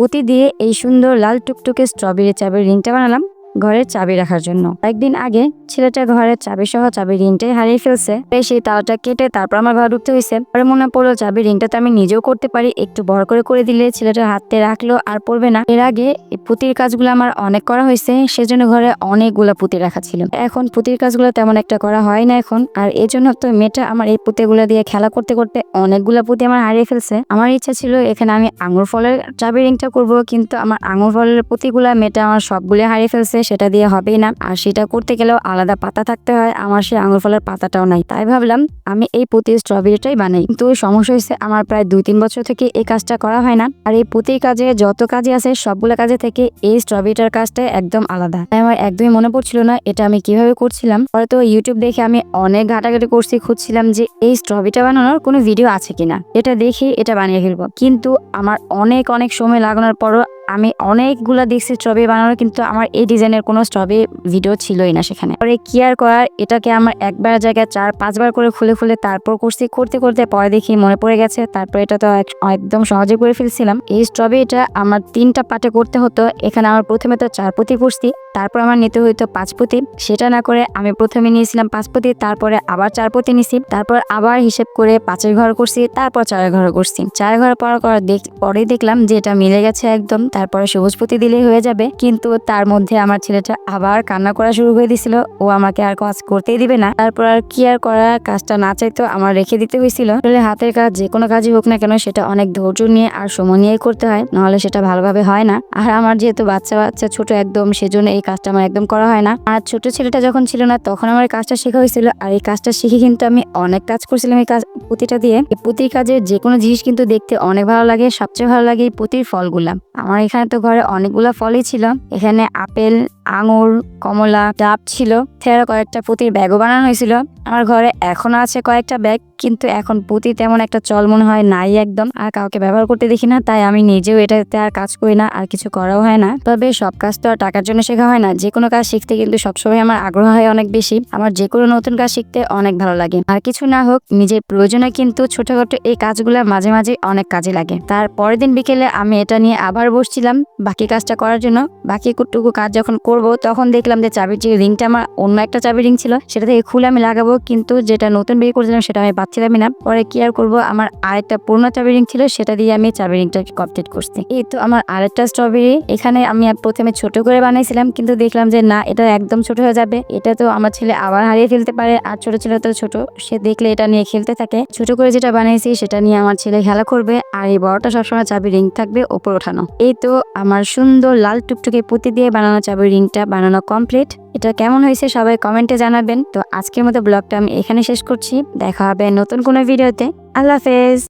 পুঁতি দিয়ে এই সুন্দর লাল টুকটুকে স্ট্রবেরি চাবের রিংটা বানালাম। ঘরের চাবি রাখার জন্য। একদিন আগে ছেলেটা ঘরের চাবি সহ চাবি রিংটাই হারিয়ে ফেলছে। তাই সেই তালাটা কেটে তারপর আমার ঘর ঢুকতে হয়েছে। পরে মনে পড়ল চাবি রিংটা তো আমি নিজেও করতে পারি। একটু বড় করে করে দিলে ছেলেটা হাতে রাখল আর পড়বে না। এর আগে পুঁতির কাজগুলো আমার অনেক করা হয়েছে। সেজন্য ঘরে অনেকগুলা পুঁতি রাখা ছিল। এখন পুঁতির কাজগুলো তেমন একটা করা হয় না এখন। আর এই জন্য তো মেয়েটা আমার এই পুঁতিগুলো দিয়ে খেলা করতে করতে অনেকগুলা পুঁতি আমার হারিয়ে ফেলছে। আমার ইচ্ছা ছিল এখানে আমি আঙুর ফলের চাবি রিংটা করব। কিন্তু আমার আঙুর ফলের পুঁতিগুলা মেয়েটা আমার সবগুলো হারিয়ে ফেলছে। সেটা দিয়ে হবেই না। আর সেটা করতে গেলেও আলাদা পাতা থাকতে হয়। আমার সেই আঙুর ফলের পাতাটাও নাই। তাই ভাবলাম আমি এই পুঁতি স্ট্রবেরিটাই বানাই। কিন্তু সমস্যা হয়েছে, আমার প্রায় দুই তিন বছর থেকে এই কাজটা করা হয় না। আর এই পুঁতির কাজে যত কাজে আছে, সবগুলো কাজে থেকে এই স্ট্রবেরিটার কাজটা একদম আলাদা। তাই আমার একদমই মনে পড়ছিল না এটা আমি কীভাবে করছিলাম। পরে তো ইউটিউব দেখে আমি অনেক ঘাটাঘাটি করছি, খুঁজছিলাম যে এই স্ট্রবেরিটা বানানোর কোনো ভিডিও আছে কিনা। এটা দেখে এটা বানিয়ে ফেলব। কিন্তু আমার অনেক অনেক সময় লাগানোর পরও আমি অনেকগুলা দেখছি স্ট্রবেরি বানানো কিন্তু আমার এই ডিজাইনের কোনো স্ট্রবেরি ভিডিও ছিলই না সেখানে। পরে কি আর করার, এটাকে আমার একবার জায়গায় চার, পাঁচবার করে খুলে খুলে তারপর করছি, করতে করতে পরে দেখি মনে পড়ে গেছে, তারপর এটা তো একদম সহজে করে ফেলছিলাম। এই স্ট্রবেরিটা আমার তিনটা পাটে করতে হতো, এখানে আমার প্রথমে তো চার পুঁতি করছি তারপর আমার নিতে হইতো পাঁচ পুঁতি। সেটা না করে আমি প্রথমে নিয়েছিলাম পাঁচ পুঁতি, তারপরে আবার চার পুঁতি নিছি, তারপর আবার হিসেব করে পাঁচের ঘর করছি, তারপর চার ঘর করছি। চার ঘর পর পরে দেখলাম যে এটা মিলে গেছে একদম তারপরে সবুজ পুঁতি দিলেই হয়ে যাবে। কিন্তু তার মধ্যে আমার ছেলেটা আবার কান্না করা শুরু করে দিছিল। ও আমাকে আর কাজ করতেই দিবে না। তারপর আর কি আর করা, কাজটা না চাইতো আমার রেখে দিতে হয়েছিল। আসলে হাতের কাজ যে কোনো কাজই হোক না কেন, সেটা অনেক ধৈর্য নিয়ে আর সময় নিয়েই করতে হয়। নাহলে সেটা ভালোভাবে হয় না। আর আমার যেহেতু বাচ্চা বাচ্চা ছোট একদম, সেজন্য এই কাজটা আমার একদম করা হয় না। আর ছোট ছেলেটা যখন ছিল না, তখন আমার এই কাজটা শেখা হয়েছিল। আর এই কাজটা শিখে কিন্তু আমি অনেক কাজ করছিলাম এই কাজ, পুঁতিটা দিয়ে। এই পুঁতির কাজের যে কোনো জিনিস কিন্তু দেখতে অনেক ভালো লাগে। সবচেয়ে ভালো লাগে এই পুঁতির ফলগুলা। আমার এখানে তো ঘরে অনেকগুলো ফলই ছিল। এখানে আপেল আঙুর, কমলা, ডাব ছিল। থেরা কয়েকটা পুঁতির ব্যাগও বানানো হয়েছিল। আমার ঘরে এখনও আছে কয়েকটা ব্যাগ, কিন্তু এখন পুঁতি তেমন একটা চল মনে হয় নাই একদম। আর কাউকে ব্যবহার করতে দেখি না, তাই আমি নিজেও এটাতে আর কাজ করি না, আর কিছু করাও হয় না। তবে সব কাজ তো আর টাকার জন্য শেখা হয় না। যে কোনো কাজ শিখতে কিন্তু সবসময় আমার আগ্রহ হয় অনেক বেশি। আমার যে কোনো নতুন কাজ শিখতে অনেক ভালো লাগে। আর কিছু না হোক, নিজের প্রয়োজনে কিন্তু ছোটখাটো এই কাজগুলো মাঝে মাঝে অনেক কাজে লাগে। তার পরের দিন বিকেলে আমি এটা নিয়ে আবার বসছিলাম বাকি কাজটা করার জন্য। বাকি টুকু কাজ যখন করব তখন দেখলাম যে চাবির যে রিংটা আমার অন্য একটা চাবির রিং ছিল, সেটা থেকে খুলে আমি লাগাবো, কিন্তু যেটা নতুন বের করেছিলাম সেটা আমি পাচ্ছিলামই না পরে কি আর করব, আমার আরেকটা পুরোনো চাবি রিং ছিল, সেটা দিয়ে আমি চাবি রিংটা কমপ্লিট করছি। এই তো আমার আরেকটা স্ট্রবেরি এখানে আমি প্রথমে ছোট করে বানাইছিলাম, কিন্তু দেখলাম যে না, এটা একদম ছোট হয়ে যাবে। এটা তো আমার ছেলে আবার হারিয়ে ফেলতে পারে, আর ছোট ছেলে তো ছোট, সে দেখলে এটা নিয়ে খেলতে থাকে। ছোট করে যেটা বানিয়েছি সেটা নিয়ে আমার ছেলে খেলা করবে, আর এই বড়টা সবসময় চাবি রিং থাকবে ওপর ওঠানো। এই তো আমার সুন্দর লাল টুকটুকে পুঁতি দিয়ে বানানো চাবি রিংটা বানানো কমপ্লিট এটা কেমন হয়েছে সবাই কমেন্টে জানাবেন। তো আজকের মতো ব্লগটা আমি এখানে শেষ করছি। দেখা হবে নতুন কোনো ভিডিওতে। আল্লাহ হাফেজ।